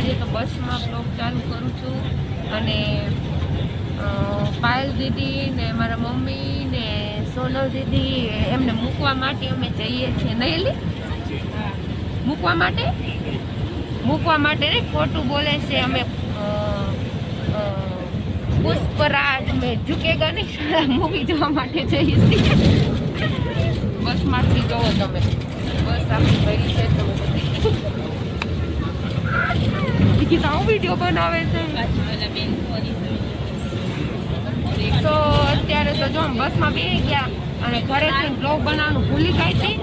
આજે તો બસમાં બ્લોગ ચાલુ કરું છું અને પાયલ દીદી ને મારા મમ્મી ને સોનલ દીદી એમને મૂકવા માટે અમે જઈએ છીએ. નયેલી મૂકવા માટે? મૂકવા માટે ખોટું બોલે છે અમે પુષ્પરાજ મેં ઝુકેગા નહીં મૂવી જોવા માટે જઈએ છીએ. બસમાંથી જોવો તમે. બસ આપણી ભરી છે તો બધી. દીદી તો વીડિયો બનાવે છે. તો અત્યારે તો જો બસમાં બેસી ગયા અને ઘરેથી બ્લોગ બનાવવાનું ભૂલી ગઈ હતી.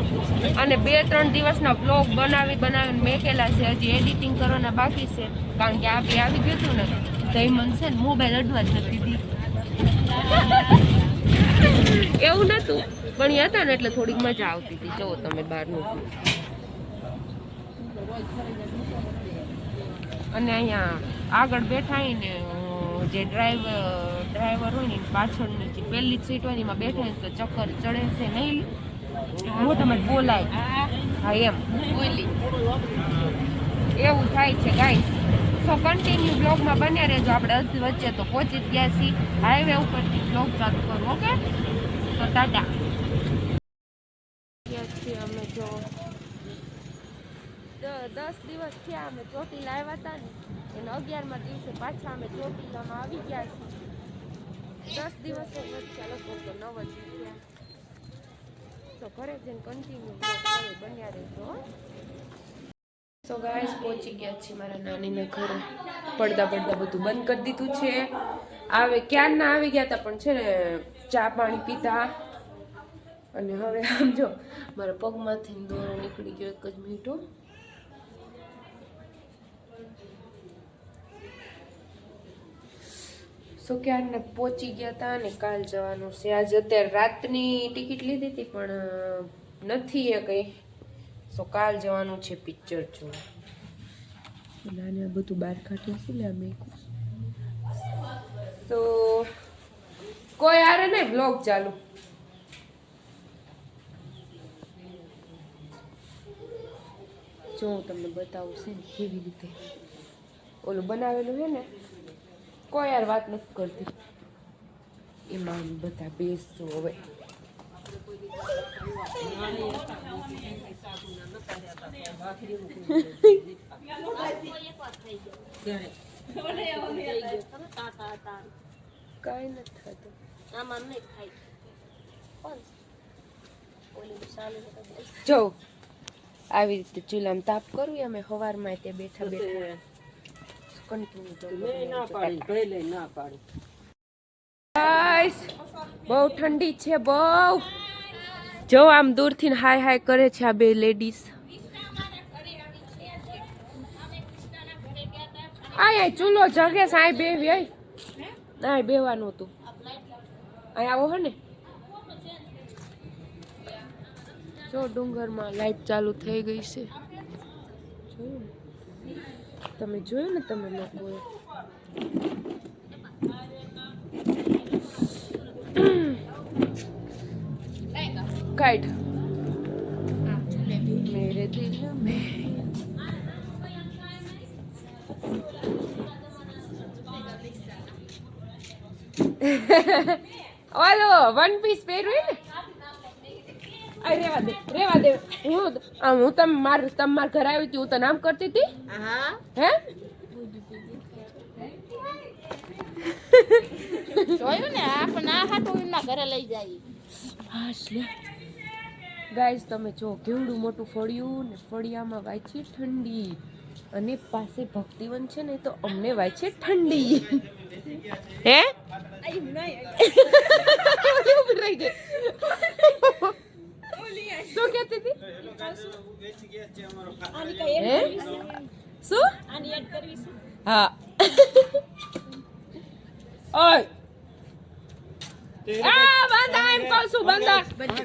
અને બે, ત્રણ દિવસના બ્લોગ બનાવી, બનાવીને મેકેલા છે, હજી એડિટિંગ કરવાના બાકી છે. કારણ કે આપણે આવી ગયું હતું ને તો છે ને મોબાઈલ અડવા જ હતી એવું નતું, પણ હતા ને એટલે થોડીક મજા આવતી હતી. જુઓ તમે બહારનું અને અહીંયા આગળ બેઠા ને જે ડ્રાઈવર ડ્રાઈવર હોય ને પાછળની જે પહેલી સીટ હોય એમાં બેઠા તો ચક્કર ચડે છે નહીં. હું તમે બોલાય. હા એમ. એવું થાય છે ગાઈસ સો કન્ટિન્યુ બ્લોગમાં બન્યા રહેજો. આપણે અડધી વચ્ચે તો પહોંચી જ ગયા છીએ. હાઈવે ઉપરથી બ્લોગ ચાલુ કરું ઓકે? તો ટાટા ગયા છીએ અમે જો દ- દસ દિવસ થયા અમે ચોટીલા આવ્યા હતા ને, એને અગિયારમાં દિવસે પાછા અમે ચોટીલામાં આવી ગયા છીએ. દસ દિવસ જ તો નવ જ થયા. તો ઘરે જઈને કન્ટિન્યુ બન્યા રહેજો. સો ગાઈસ પહોંચી ગયા છીએ મારા નાનીના ઘરે. પડદા પડદા બધું બંધ કરી દીધું છે. આવે ક્યારના આવી ગયા હતા, પણ છે ને, ચા પાણી પીતા અને હવે આમ જો, મારા પગમાંથી દોરો નીકળી ગયો, એક જ મીઠો સો ક્યારને પહોંચી ગયા હતા અને કાલ જવાનું છે. આજે અત્યારે રાતની ટિકિટ લીધી હતી પણ નથી એ કંઈ. સો કાલ જવાનું છે પિક્ચર જોવા. નાને આ બધું બહાર કાઢ્યું છે ને અમે તો કોઈ આરે નહીં બ્લોગ ચાલુ. જો હું તમને બતાવું છે ને કેવી રીતે ઓલું બનાવેલું છે ને કોઈ યાર વાત નથી કરતી. એમાં આમ બધા બેસતો હવે. કાંઈ નથી થતું. જો, આવી રીતે ચૂલામાં તાપ કરવી અમે સવારમાં તે બેઠા બેઠા. બહુ ઠંડી છે બહુ. જો આમ દૂરથી હાય હાય કરે છે આ બે લેડીઝ આય ચૂલો જગે સાય બે આય. બેવાનું હતું. અહીં આવો હે ને. જો ડુંગરમાં લાઈટ ચાલુ થઈ ગઈ છે. જોયું? તમે જોયું ને તમે લોકોએ કાઢ. મેરે દિલ ઓલો વન પીસ પહેર્યું ને? રેવા દે રેવા દે. હું હું તમ માર તમ માર ઘરે આવી હતી હું તો નામ કરતી હતી? હે. જોયું ને આપણે આ હાટું એમના ઘરે લઈ જાય. ગાઈસ તમે જો કેવડું મોટું ફળિયું ને ફળિયામાં વાય છે ઠંડી. અને પાસે ભક્તિવન છે ને તો અમને વાય છે ઠંડી. હે? રહી ગઈ. શું કહેતી હતી? શું? હા. ઓય. આ બંધા એમ કહું છું બંધા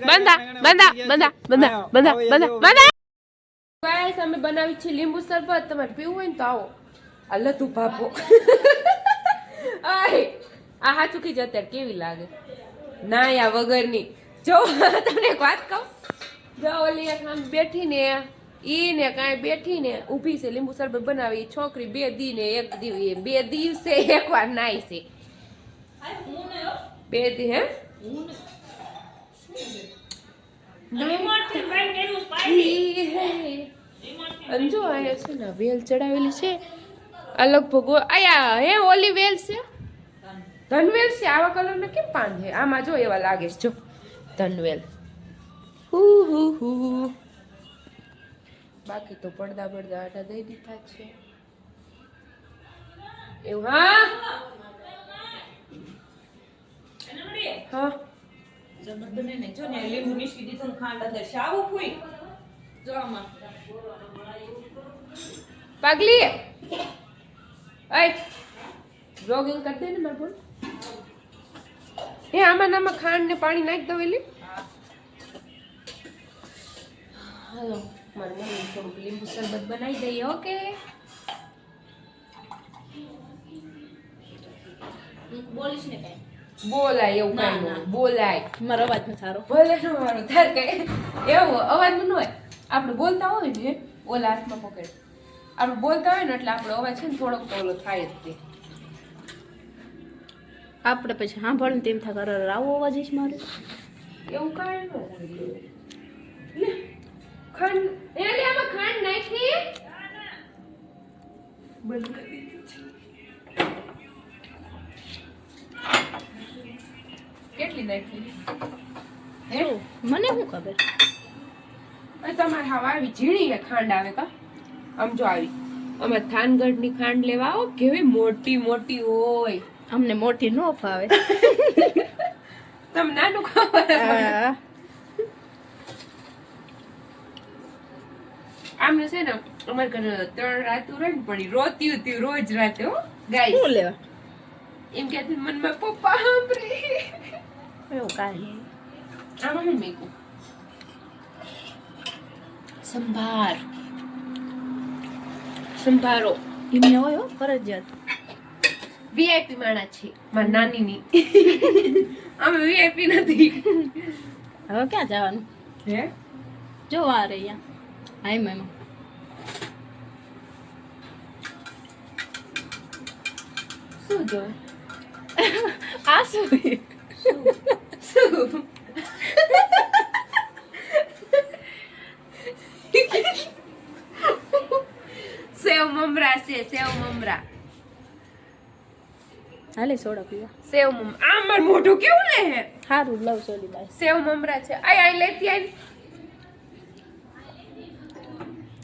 બંધા બંધા બંધા બંધા બંધા બંધા બંધા. ગાઈસ અમે બનાવી છે લીંબુ શરબત. તમારે પીવું હોય ને તો આવો. આ તું ભાપો આય આ હા ચૂકી જ અત્યારે કેવી લાગે? ના યા વગરની. જો તમને એક વાત કહું? જો ઓલી એક આમ બેઠીને ઈ ને કાંઈ બેઠીને ઊભી છે. લીંબુ શરબત બનાવી છોકરી બે દી ને એક દી બે દિવસે એકવાર નાય છે. બે દી હે? ઈ હે. અને જો આયા છે ને વેલ ચડાવેલી છે. આ લગભગ ઓ- આયા હે ઓલી વેલ છે? ધનવેલ છે. આવા કલરના કેમ પાન છે આમાં જો એવા લાગે છે જો. ધનવેલ. બાકી તો પડદા પડદા આટા દઈ દીધા છે. એવું, હા? હા. જો ને લીંબુ નીચવી દીધું ખાંડ અંદર શાવું ફૂઈ જો આમાં પાગલી આમાં ખાંડ ને પાણી નાખી દો એલી. હાલો મારી મમ્મી થોડુંક લીંબુ શરબત બનાવી દઈએ ઓકે? બોલીશ ને કઈ? બોલાય એવું ના, કાંઈ ના. બોલાય. મારો અવાજ નથી સારો. ભલે નો મારો તાર કઈ એવો અવાજ ન હોય. આપણે બોલતા હોય ને ઓલા હાથમાં પકડ. આપણે બોલતા હોય ને એટલે આપણો અવાજ છે ને થોડોક તો ઓલો થાય જ તે. આપણે પછી હા ને તેમ થાય અરે આવો અવાજ છે મારે. એવું કાંઈ ન હોય. લે, ખાંડ એ આમાં ખાંડ નાખી. બંધ કરી દીધી છે. કેટલી નાખી? હે? મને શું ખબર? તમારે હવે આવી ઝીણી ને ખાંડ આવે કા? આમ જો આવી. અમે થાનગઢની ખાંડ લેવા આવો કેવી મોટી મોટી હોય. અમને મોટી ન ફાવે. તમે નાનું ખબર આમને છે ને અમારે ઘરે ત્રણ રાતું રહે ને પણ રોતી હતી રોજ રાતે હો ગાય શું લેવા? એમ કહેતી મનમાં પપ્પા સાંભળે. એવું કાંઈ આમાં હું મેકું? સંભાર. સંભારો. એમને હોય હો ફરજિયાત. વીઆઈપી માણા છે મારા નાનીની. અમે વીઆઈપી નથી. હવે ક્યાં જવાનું? હે? જોવા આ રે હાય મેમ શું જો આ શું શું સેવ મમરા છે સેવ મમરા હાલે સોડા પીવા સેવ મમરા આ મારું મોઢું કેવું લે હે સારું લવ સોલી બાય સેવ મમરા છે આય આય લેતી આય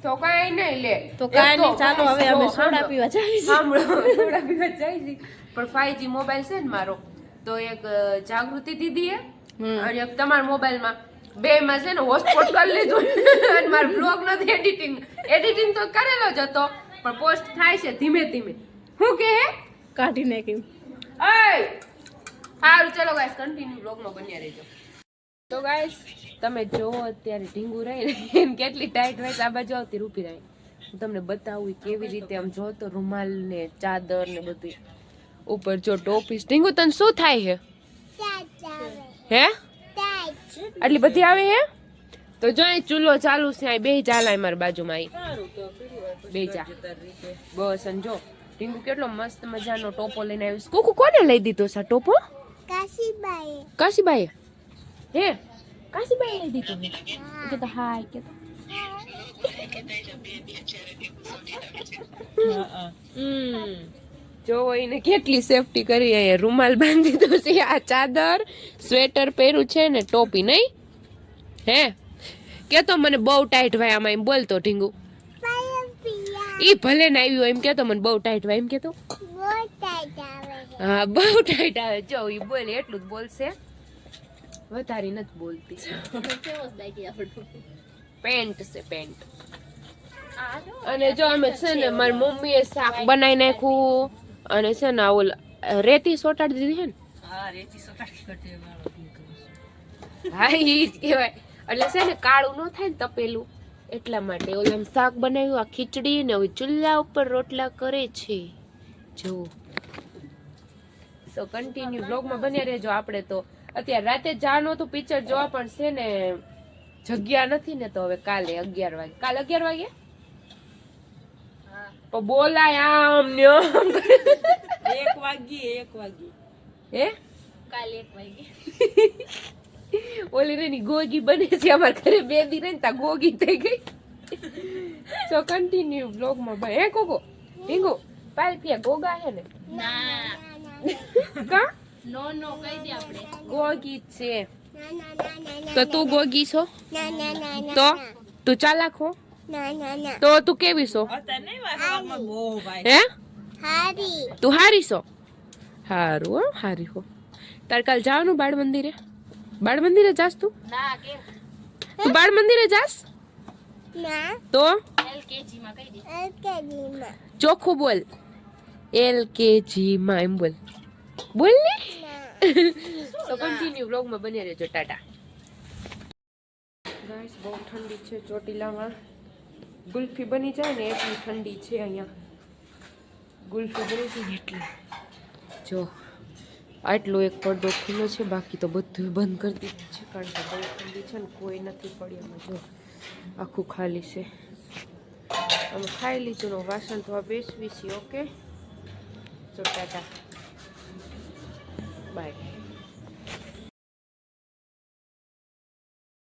તો કાંઈ નહીં લે. તો કાંઈ નહીં ચાલો હવે અમે સોડા. પીવા જઈએ સાંભળો સોડા પીવા જાય પણ 5G મોબાઈલ છે ને મારો તો એક જાગૃતિ દીધી એ હમ. અને એક તમારા મોબાઈલમાં બે માં છે ને હોટસ્પોટ કરી લીધું. અને મારો બ્લોગ નથી એડિટિંગ એડિટિંગ તો કરેલો જ હતો પણ પોસ્ટ થાય છે ધીમે ધીમે. હું કે હે? કાઢી નાખ્યું અય સારું ચલો ગાઈસ કન્ટિન્યુ બ્લોગમાં બન્યા રહેજો. તો ગાઈસ તમે જોવો અત્યારે ઢીંગું રહી ને કેટલી ટાઈટ હોય આ બાજુ આવતી રૂપી રહી હું તમને બતાવું કેવી રીતે આમ જો તો રૂમાલ ને ચાદર ને બધું. ઉપર જો ટોપી ઢીંગું તને શું થાય હે? હે? આટલી બધી આવે હે? તો જો અહીં ચૂલો ચાલુ છે અહીં બે ચાલાય મારી બાજુમાં અહીં. બે ચા બસ અને જો ટીંગુ કેટલો મસ્ત મજાનો ટોપો લઈને આવ્યો કુકુ કોને લઈ દીધો છે ટોપો? કાશીબાઈ કાશીબાઈ હે કાશીબાઈ લઈ દીધો હે કે તો હાય કે તો હમ જો એને કેટલી સેફટી કરી અહીંયા રૂમાલ બાંધી દીધો છે આ ચાદર સ્વેટર પહેર્યું છે ને ટોપી નહીં હે કે તો મને બહુ ટાઈટ ભાઈ આમાં એમ બોલતો ઢીંગુ ઈ ભલે ને આવ્યું એમ કેતો મને બહુ ટાઈટ ભાઈ એમ કેતો હા બહુ ટાઈટ આવે જો ઈ બોલે એટલું જ બોલશે વધારે નથી બોલતી. પેન્ટ છે પેન્ટ. અને જો અમે છે ને મારી મમ્મીએ શાક બનાવી નાખ્યું અને છે ને આવું રેતી સોટાડી દીધી છે ને? હા ઈ જ કહેવાય. એટલે છે ને કાળું ન થાય ને તપેલું. એટલા માટે ઓલામ શાક બનાવ્યું આ ખીચડી ને ચૂલા ચૂલ્લા ઉપર રોટલા કરે છે. જો સો કન્ટિન્યુ બ્લોગમાં બન્યા રહેજો આપણે તો. અત્યારે રાતે જાણો હતું પિક્ચર જોવા પણ છે ને જગ્યા નથી ને તો હવે કાલે અગિયાર વાગે. કાલે અગિયાર વાગે? તો બોલાય આમ ને આમ. એક વાગી એક વાગી હે? કાલે એક વાગે ઓલી રેની ગોગી બને છે અમાર ઘરે બે દી રહી તા ગોગી થઈ ગઈ. સો કન્ટિન્યુ બ્લોગમાં ભાઈ હે કોકો હિંગુ પાલપિયા ગોગા હે ને? ના. કા? ગોગી જ છે. ના ના ના ના ના તો તું ગોગી છો? ના ના ના ના તો તું ચાલાક હો? ના ના ના. તો તું કેવી છો? અત્યારે નહીં વારમાં બહુ ભાઈ. હે? હારી. તું હારી છો? હારું હો હારી હો. તાર કાલ જવાનું બાળ મંદિરે? બાળ મંદિરે જાસ તું? ના કેમ? તું બાળ મંદિરે જાસ? ના. તો? એલકેજી માં કહી દે. એકેડીમાં ચોખ્ખું બોલ. એલ કે જી માં એમ બોલ. બોલ ને તો કન્ટિન્યુ વ્લોગમાં બની રહેજો ટાટા. ગાઈસ બહુ ઠંડી છે ચોટીલામાં. ગુલ્ફી બની જાય ને એટલી ઠંડી છે અહીંયા. ગુલ્ફી બની છે એટલી. જો આટલો એક પડદો ખુલ્લો છે બાકી તો બધું બંધ કરી દીધું છે કારણ કે બહુ ઠંડી છે ને કોઈ નથી પડ્યામાં જો આખું ખાલી છે. અમે ખાઈ લીધું ને વાસણ ધોવા બેસવી છીએ ઓકે? તો ટાટા. બાય